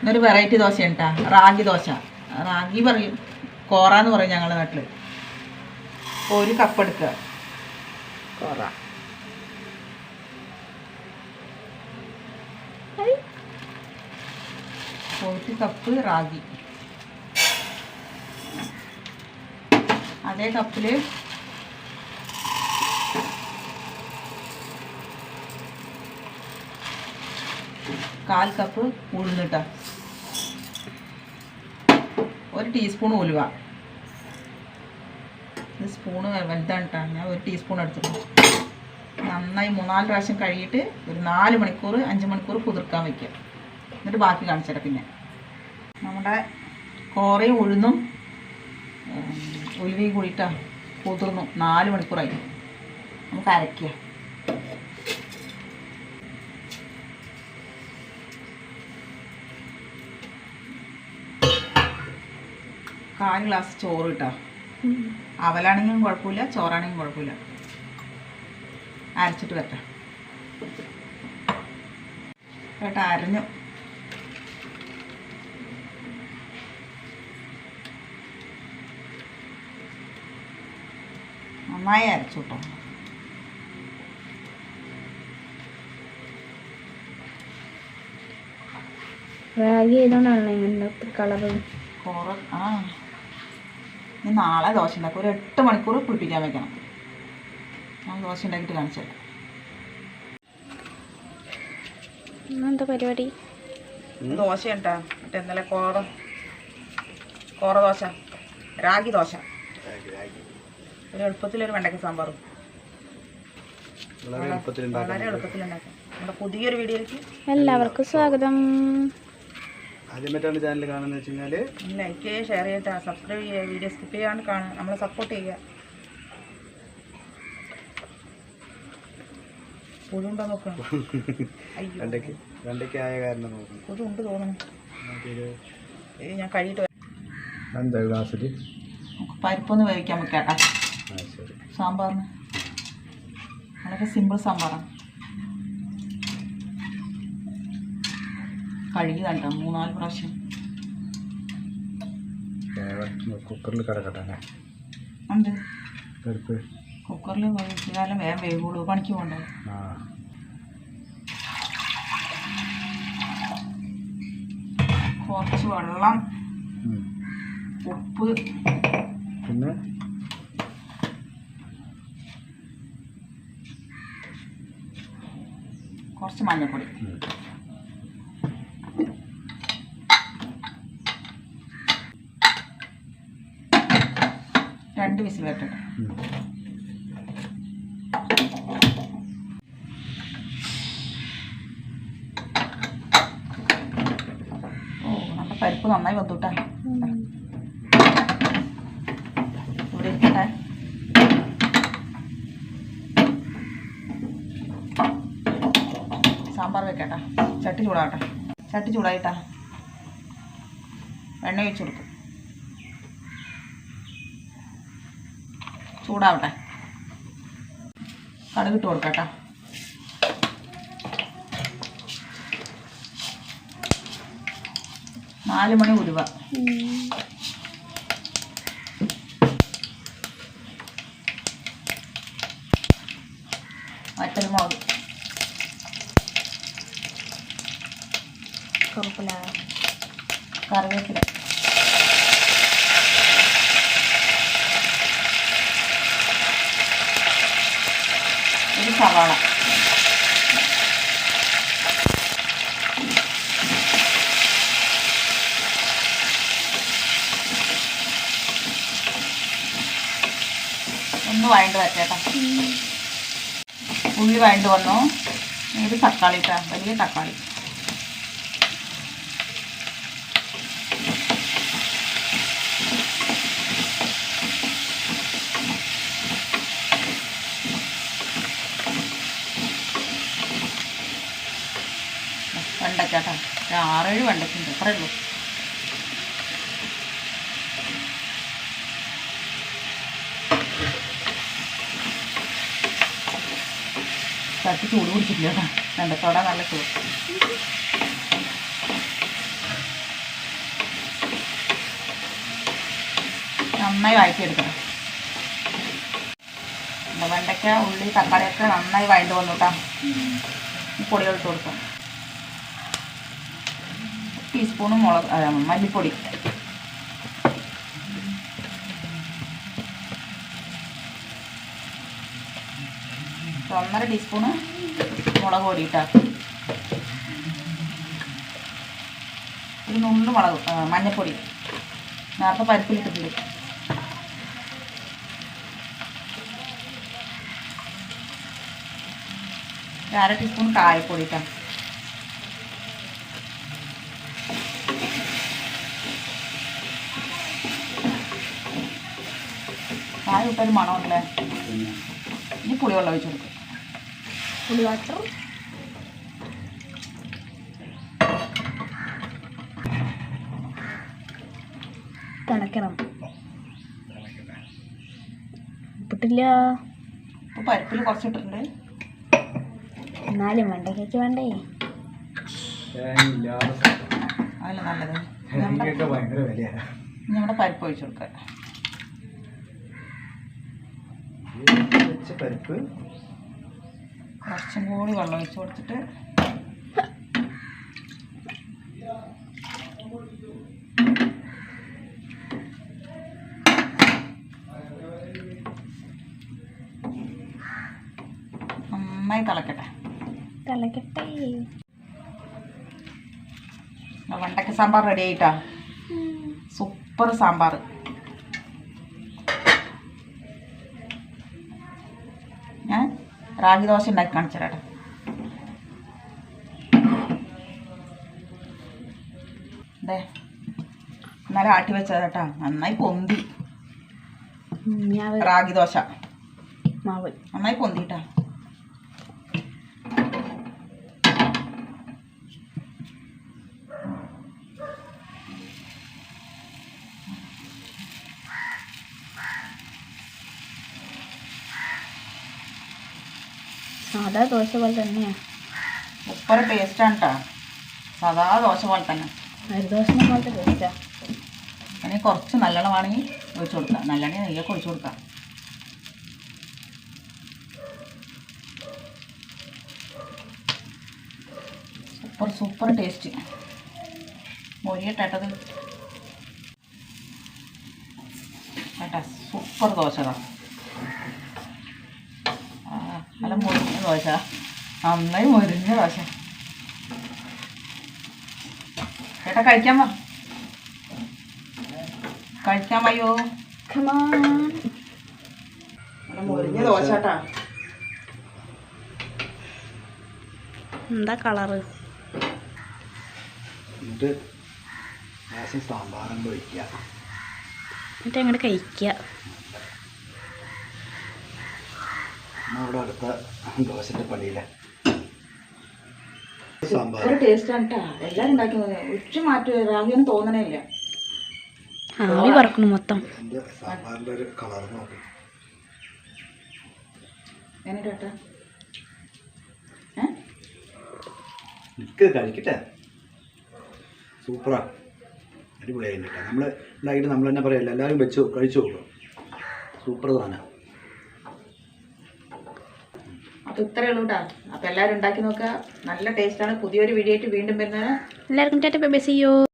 ഇന്നൊരു വെറൈറ്റി ദോശ ഉണ്ടാ റാഗി ദോശ. റാഗി പറയും. കോറ എന്ന് പറയും ഞങ്ങളുടെ നാട്ടിൽ ഒരു കപ്പ് എടുക്കുക. കോറ. ഒരു കപ്പ് റാഗി. അതേ കപ്പിൽ കാൽ കപ്പ് ഉഴുന്നിട്ട ഒരു ടീസ്പൂൺ ഉലുവ. സ്പൂണ് വലുതാണ് ഞാൻ ഒരു ടീസ്പൂൺ എടുത്തിട്ടുണ്ട്. നന്നായി മൂന്നാൽ പ്രാവശ്യം കഴുകിയിട്ട് ഒരു നാല് മണിക്കൂർ അഞ്ച് മണിക്കൂർ കുതിർക്കാൻ വയ്ക്കുക എന്നിട്ട് ബാക്കി കാണിച്ചിട്ട് പിന്നെ. നമ്മുടെ കോറയും ഉഴുന്നും ഉലുവയും കൂടിയിട്ടാണ് കുതിർന്നു. നാല് മണിക്കൂറായി. നമുക്ക് അരയ്ക്കുക കാൽ ഗ്ലാസ് ചോറ് കിട്ടാ അവലാണെങ്കിലും കുഴപ്പമില്ല ചോറാണെങ്കിലും കുഴപ്പമില്ല. അരച്ചിട്ട് വരട്ടെ കേട്ടോ അരഞ്ഞു. നന്നായി അരച്ചു കേട്ടോ റാഗി ചെയ്തോണ്ടാണല്ലോ കളറ് കുറ ആ. ഇനി നാളെ ദോശ ഉണ്ടാക്കും. ഒരു എട്ട് മണിക്കൂർ കുളിപ്പിക്കാൻ വെക്കണം. ഞാൻ ദോശ ഉണ്ടാക്കിയിട്ട് കാണിച്ചത് എന്താ പരിപാടി? ദോശ ഉണ്ടാ മറ്റേ ഇന്നലെ കോറ കോറ ദോശ രാഗി ദോശ. ഒരു എളുപ്പത്തിലൊരു വെണ്ടയ്ക്ക സാമ്പാറും. വളരെ എളുപ്പത്തിലുണ്ടാക്കാം നമ്മുടെ പുതിയൊരു വീഡിയോയിലേക്ക് എല്ലാവർക്കും സ്വാഗതം. ആദ്യമായിട്ടാണ് ചാനൽ കാണുന്നത് വെച്ച് കഴിഞ്ഞാൽ ലൈക്ക് ചെയ്യുക ഷെയർ ചെയ്തിട്ട് സബ്സ്ക്രൈബ് ചെയ്യുക വീഡിയോ സ്കിപ്പ് ചെയ്യാണ്ട് കാണുക നമ്മളെ സപ്പോർട്ട് ചെയ്യുക. പുഴുണ്ടോ നോക്കണം ആയ കാരണം ഞാൻ കഴിയിട്ട് വരാം. എന്താ ഗ്ലാസ്സിൽ നമുക്ക് പരിപ്പൊന്ന് വേവിക്കാൻ വെക്കാട്ടാ. സാമ്പാറിന്. വളരെ സിമ്പിൾ സാമ്പാറാണ്. കഴുകി തട്ടോ മൂന്നാൽ പ്രാവശ്യം. കുക്കറിൽ കിടക്കട്ടെ ഉണ്ട്. കുക്കറിൽ വേവിച്ചാലും വേഗം വേവുള്ളൂ പണിക്ക് പോകണ്ടേ? കുറച്ച് വെള്ളം. ഉപ്പ്. പിന്നെ? കുറച്ച് മഞ്ഞൾപ്പൊടി രണ്ട് വിസിൽ വരട്ടെ ഓ നമ്മുടെ പരിപ്പ് നന്നായി വന്നുട്ടാ. ഇവിടെ ഇരിക്കട്ടെ. സാമ്പാർ വെക്കട്ടെ. ചട്ടി ചൂടാകട്ടെ ചട്ടി ചൂടായിട്ടാ. എണ്ണ ഒഴിച്ച് കൊടുക്കും. ചൂടാവട്ടെ. കടുകിട്ട് കൊടുക്കട്ടെ. നാല് മണി ഉരുവ. വറ്റൽമുളക് കറിവേപ്പില. ഒരു സവാള. ഒന്ന് വഴണ്ട് വച്ചേട്ടാ ഉള്ളി വഴണ്ട് വന്നു. ഇത് തക്കാളി ഇട്ടാ വലിയ തക്കാളി. ആറേഴ് വെണ്ടയ്ക്കുണ്ട് അത്രേ ഉള്ളൂ. തട്ടി ചൂട് കുടിച്ചിട്ടില്ല കേട്ടോ. വെണ്ടത്തോട നല്ല ചൂട്. നന്നായി വഴറ്റിയെടുക്കണം. വെണ്ടയ്ക്ക ഉള്ളി തക്കാളിയൊക്കെ നന്നായി വഴണ്ട് വന്നു കേട്ടോ. പൊടികളിട്ട് കൊടുക്കാം. ടീസ്പൂണ് മുളക് മല്ലിപ്പൊടി. ഒന്നര ടീസ്പൂണ് മുളക് പൊടി ഇട്ടാ ഒരു നുള്ളു മുളക് മഞ്ഞൾപ്പൊടി നേരത്തെ പരിപ്പിലിട്ടിട്ടുണ്ട് ഒരു അര ടീസ്പൂൺ കായപ്പൊടി ഇട്ടാ കായ ഇട്ടൊരു മണമല്ലേ ഇനി പുളിവെള്ളം ഒഴിച്ചു കൊടുക്കും. പുളിവാട്ടർ തിളക്കണം. ഉപ്പിട്ടില്ല. ഇപ്പോൾ പരിപ്പിൽ കുറച്ചിട്ടുണ്ട് എന്നാലും കേക്ക് വേണ്ടേ? അതല്ല നല്ലത്. നമ്മുടെ പരിപ്പ് ഒഴിച്ചു കൊടുക്കുക വെച്ച പരിപ്പ്. കുറച്ചും കൂടി വെള്ളം ഒഴിച്ച് കൊടുത്തിട്ട് നന്നായി തിളക്കട്ടെ. തിളക്കട്ടെ. വണ്ടക്ക സാമ്പാർ റെഡി ആയിട്ടാ? സൂപ്പർ സാമ്പാർ. റാഗി ദോശ ഉണ്ടാക്കി കാണിച്ചു. ദേ ഇന്നലെ ആട്ടി വെച്ചത് കേട്ടാ. നന്നായി പൊന്തി. റാഗി ദോശ. മാവ്. നന്നായി പൊന്തിട്ടാ. സാധാ ദോശ പോലെ തന്നെയാണ് സൂപ്പർ ടേസ്റ്റാണ് കേട്ടോ സാധാ ദോശ പോലെ തന്നെ. അരിദോശനെ ദോശ പോലത്തെ ടേസ്റ്റാണ് അതിന് കുറച്ച് നല്ലെണ്ണമാണെങ്കിൽ ഒഴിച്ചു കൊടുക്കാം. നല്ലെണ്ണ നെയ്യൊക്കെ ഒഴിച്ചു കൊടുക്കാം. സൂപ്പർ സൂപ്പർ ടേസ്റ്റ് മൊരിയട്ടത് കേട്ടാ സൂപ്പർ ദോശ നല്ല മൊരിഞ്ഞ ദോശ നന്നായി മുരിഞ്ഞ ദോശ ചേട്ടാ കഴിക്കാൻ വാ. കഴിക്കാൻ വയ്യോ? മുരിഞ്ഞ ദോശ കേട്ടാ എന്താ കളറ് എന്നിട്ട് എങ്ങോട്ട് കഴിക്കുക നമ്മുടെ അടുത്ത ദോശന്റെ പള്ളിയിലെ സാമ്പാർ. ഒരു ടേസ്റ്റാണ് കേട്ടാ എല്ലാവരും ഉണ്ടാക്കി ഉച്ച മാറ്റി രാവിലെ തോന്നണേ ഇല്ല ആവി പറക്കണു മൊത്തം. എന്റെ സാമ്പാറിന്റെ ഒരു കളർ നോക്കി. എങ്ങനെ കേട്ടാ? ഏ? കഴിക്കട്ടെ. സൂപ്പറാ. അടിപൊളിയായിട്ട് കേട്ടോ നമ്മൾ ഉണ്ടാക്കിയിട്ട് നമ്മൾ തന്നെ പറയല്ല എല്ലാവരും വെച്ചു കഴിച്ചു നോക്കും സൂപ്പർ സാധനം. അപ്പൊ ഇത്രയേ ഉള്ളൂ കേട്ടാ അപ്പൊ എല്ലാവരും ഉണ്ടാക്കി നോക്കുക. നല്ല ടേസ്റ്റാണ് പുതിയൊരു വീഡിയോ ആയിട്ട് വീണ്ടും വരുന്നത് എല്ലാവർക്കും ടാറ്റ ബൈ